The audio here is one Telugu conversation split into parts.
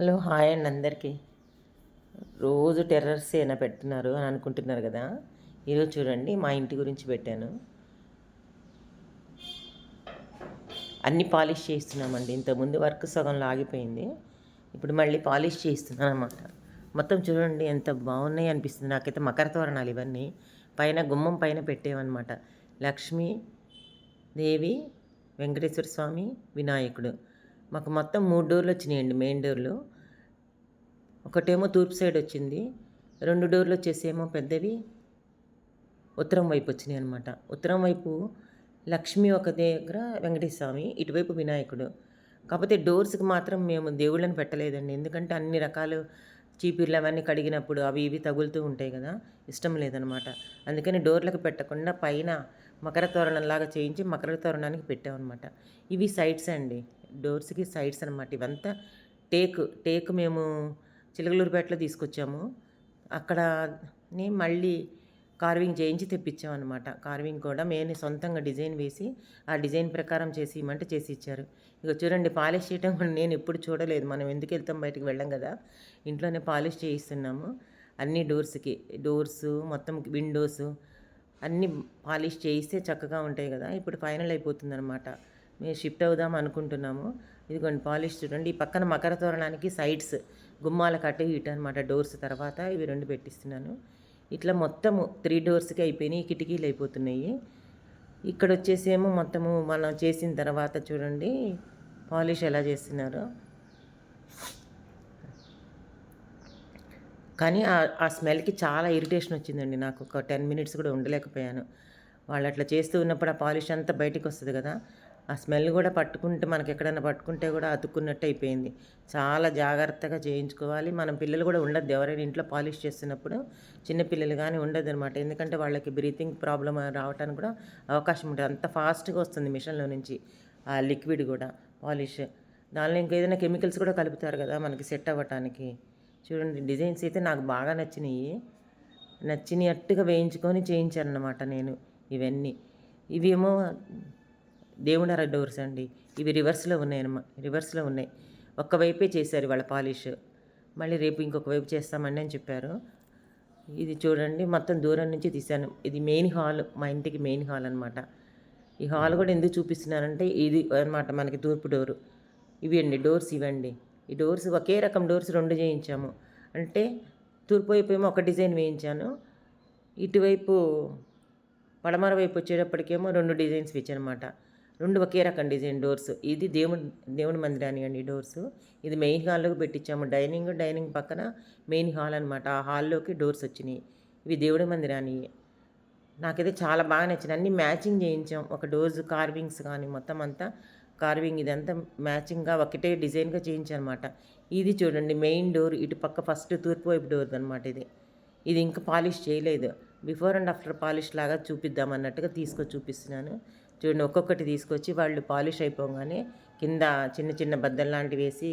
హలో హాయ్ అండి అందరికీ. రోజు టెర్రర్స్ ఏమైనా పెట్టినారు అని అనుకుంటున్నారు కదా. ఈరోజు చూడండి మా ఇంటి గురించి పెట్టాను. అన్ని పాలిష్ చేస్తున్నామండి. ఇంతకుముందు వర్క్ సగంలో ఆగిపోయింది. ఇప్పుడు మళ్ళీ పాలిష్ చేస్తున్నాను అనమాట మొత్తం చూడండి ఎంత బాగున్నాయి అనిపిస్తుంది. నాకైతే మకర తోరణాలు ఇవన్నీ. పైన గుమ్మం పైన పెట్టేవన్నమాట. లక్ష్మి దేవి వెంకటేశ్వర స్వామి వినాయకుడు. మాకు మొత్తం మూడు డోర్లు వచ్చినాయండి మెయిన్ డోర్లు. ఒకటేమో తూర్పు సైడ్ వచ్చింది రెండు డోర్లు వచ్చేసేమో పెద్దవి. ఉత్తరం వైపు వచ్చినాయి అనమాట ఉత్తరం వైపు లక్ష్మి ఒక దగ్గర వెంకటేశ్వర స్వామి ఇటువైపు వినాయకుడు. కాకపోతే డోర్స్కి మాత్రం మేము దేవుళ్ళని పెట్టలేదండి. ఎందుకంటే అన్ని రకాలు చీపిర్లు అవన్నీ కడిగినప్పుడు అవి ఇవి తగులుతూ ఉంటాయి కదా ఇష్టం లేదనమాట అందుకని డోర్లకు పెట్టకుండా పైన మకర తోరణంలాగా చేయించి మకర తోరణానికి పెట్టామన్నమాట. ఇవి సైడ్స్ అండి. డోర్స్కి సైడ్స్ అనమాట ఇవంతా. టేక్ టేక్ మేము చిలకలూరుపేటలో తీసుకొచ్చాము. అక్కడ మళ్ళీ కార్వింగ్ చేయించి తెప్పించామన్నమాట. కార్వింగ్ కూడా మేము సొంతంగా డిజైన్ వేసి ఆ డిజైన్ ప్రకారం చేసి ఇవ్వమంటే చేసి ఇచ్చారు. ఇక చూడండి పాలిష్ చేయటం కూడా నేను ఎప్పుడు చూడలేదు. మనం ఎందుకు వెళ్తాం బయటకు వెళ్ళాం కదా. ఇంట్లోనే పాలిష్ చేయిస్తున్నాము. అన్ని డోర్స్కి డోర్స్ మొత్తం విండోస్ అన్నీ పాలిష్ చేయిస్తే చక్కగా ఉంటాయి కదా. ఇప్పుడు ఫైనల్ అయిపోతుందన్నమాట. మేము షిఫ్ట్ అవుదాం అనుకుంటున్నాము. ఇదిగోండి పాలిష్ చూడండి. ఈ పక్కన మకర తోరణానికి సైడ్స్ గుమ్మాల కట్టు ఇటు అనమాట డోర్స్ తర్వాత ఇవి రెండు పెట్టిస్తున్నాను. ఇట్లా మొత్తము త్రీ డోర్స్కి అయిపోయినాయి కిటికీలు అయిపోతున్నాయి. ఇక్కడ వచ్చేసేమో మొత్తము మనం చేసిన తర్వాత చూడండి పాలిష్ ఎలా చేస్తున్నారు. కానీ ఆ స్మెల్కి చాలా ఇరిటేషన్ వచ్చిందండి నాకు. ఒక టెన్ మినిట్స్ కూడా ఉండలేకపోయాను. వాళ్ళు అట్లా చేస్తూ ఉన్నప్పుడు ఆ పాలిష్ అంతా బయటకు వస్తుంది కదా. ఆ స్మెల్ కూడా పట్టుకుంటే మనకి ఎక్కడైనా పట్టుకుంటే కూడా అతుక్కున్నట్టు అయిపోయింది. చాలా జాగ్రత్తగా చేయించుకోవాలి. మనం పిల్లలు కూడా ఉండద్దు. ఎవరైనా ఇంట్లో పాలిష్ చేస్తున్నప్పుడు చిన్నపిల్లలు కానీ ఉండదు అనమాట ఎందుకంటే వాళ్ళకి బ్రీతింగ్ ప్రాబ్లం రావడానికి కూడా అవకాశం ఉంటుంది. అంత ఫాస్ట్గా వస్తుంది మిషన్లో నుంచి ఆ లిక్విడ్ కూడా పాలిష్. దానిలో ఇంకేదైనా కెమికల్స్ కూడా కలుపుతారు కదా మనకి సెట్ అవ్వటానికి. చూడండి డిజైన్స్ అయితే నాకు బాగా నచ్చినాయి. నచ్చినట్టుగా వేయించుకొని చేయించాను నేను ఇవన్నీ. ఇవేమో దేవునార డోర్స్ అండి ఇవి రివర్స్లో ఉన్నాయన్నమా రివర్స్లో ఉన్నాయి. ఒక్కవైపే చేశారు వాళ్ళ పాలిష్. మళ్ళీ రేపు ఇంకొక వైపు చేస్తామండి అని చెప్పారు. ఇది చూడండి మొత్తం దూరం నుంచి తీశాను. ఇది మెయిన్ హాల్ మా ఇంటికి మెయిన్ హాల్ అనమాట ఈ హాల్ కూడా ఎందుకు చూపిస్తున్నానంటే ఇది అనమాట మనకి తూర్పు డోరు. ఇవి అండి డోర్స్ ఇవండి. ఈ డోర్స్ ఒకే రకం డోర్స్ రెండు చేయించాము. అంటే తూర్పు వైపు ఏమో ఒక డిజైన్ వేయించాను. ఇటువైపు పడమర వైపు వచ్చేటప్పటికేమో రెండు డిజైన్స్ ఇచ్చానమాట రెండు ఒకే రకం డిజైన్ డోర్స్. ఇది దేవుడి దేవుడి మందిరాన్ని అండి డోర్స్. ఇది మెయిన్ హాల్లోకి పెట్టించాము డైనింగ్ డైనింగ్ పక్కన మెయిన్ హాల్ అనమాట ఆ హాల్లోకి డోర్స్ వచ్చినాయి. ఇవి దేవుడి మందిరాన్ని నాకైతే చాలా బాగా నచ్చింది. అన్ని మ్యాచింగ్ చేయించాం. ఒక డోర్స్ కార్వింగ్స్ కానీ మొత్తం అంతా కార్వింగ్ ఇదంతా మ్యాచింగ్గా ఒకటే డిజైన్గా చేయించానమాట ఇది చూడండి మెయిన్ డోర్. ఇటు పక్క ఫస్ట్ తూర్పు వైపు డోర్ అనమాట ఇది. ఇది ఇంకా పాలిష్ చేయలేదు. బిఫోర్ అండ్ ఆఫ్టర్ పాలిష్ లాగా చూపిద్దాం అన్నట్టుగా తీసుకొచ్చి చూపిస్తున్నాను. చూడండి ఒక్కొక్కటి తీసుకొచ్చి వాళ్ళు పాలిష్ అయిపోగానే కింద చిన్న చిన్న బద్దలు లాంటివి వేసి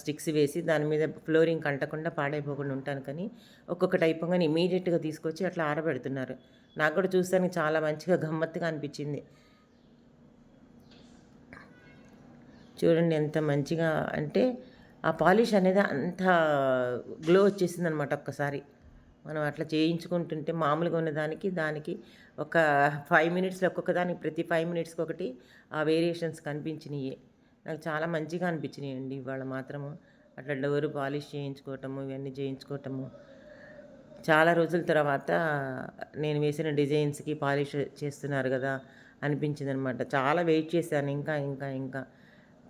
స్టిక్స్ వేసి దాని మీద ఫ్లోరింగ్ కంటకుండా పాడైపోకుండా ఉంటాను. కానీ ఒక్కొక్కటి అయిపోగానే ఇమీడియట్గా తీసుకొచ్చి అట్లా ఆరబెడుతున్నారు. నాకు కూడా చూస్తానికి చాలా మంచిగా గమ్మత్తుగా అనిపించింది. చూడండి ఎంత మంచిగా అంటే ఆ పాలిష్ అనేది అంత గ్లో వచ్చేసింది అనమాట ఒక్కసారి. మనం అట్లా చేయించుకుంటుంటే మామూలుగా ఉన్నదానికి దానికి ఒక ఫైవ్ మినిట్స్లో ఒక్కొక్క దానికి ప్రతి ఫైవ్ మినిట్స్కి ఒకటి ఆ వేరియేషన్స్ కనిపించినాయి. నాకు చాలా మంచిగా అనిపించినాయి అండి ఇవాళ మాత్రము. అట్లా డోరు పాలిష్ చేయించుకోవటము ఇవన్నీ చేయించుకోవటము. చాలా రోజుల తర్వాత నేను వేసిన డిజైన్స్కి పాలిష్ చేస్తున్నారు కదా అనిపించింది అనమాట చాలా వెయిట్ చేశాను ఇంకా ఇంకా ఇంకా.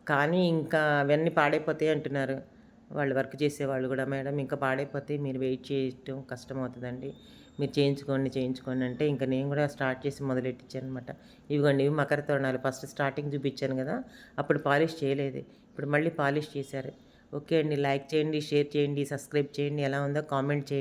కానీ ఇంకా అవన్నీ పాడైపోతాయి అంటున్నారు. వాళ్ళు వర్క్ చేసేవాళ్ళు కూడా మేడం ఇంకా పాడైపోతే మీరు వెయిట్ చేయటం కష్టం అవుతుందండి మీరు చేయించుకోండి చేయించుకోండి అంటే ఇంకా నేను కూడా స్టార్ట్ చేసి మొదలెట్టించాను అనమాట ఇవిగోండి ఇవి మకర తోరణాలు. ఫస్ట్ స్టార్టింగ్ చూపించాను కదా అప్పుడు పాలిష్ చేయలేదు. ఇప్పుడు మళ్ళీ పాలిష్ చేశారు. ఓకే అండి లైక్ చేయండి షేర్ చేయండి సబ్స్క్రైబ్ చేయండి ఎలా ఉందో కామెంట్ చేయండి.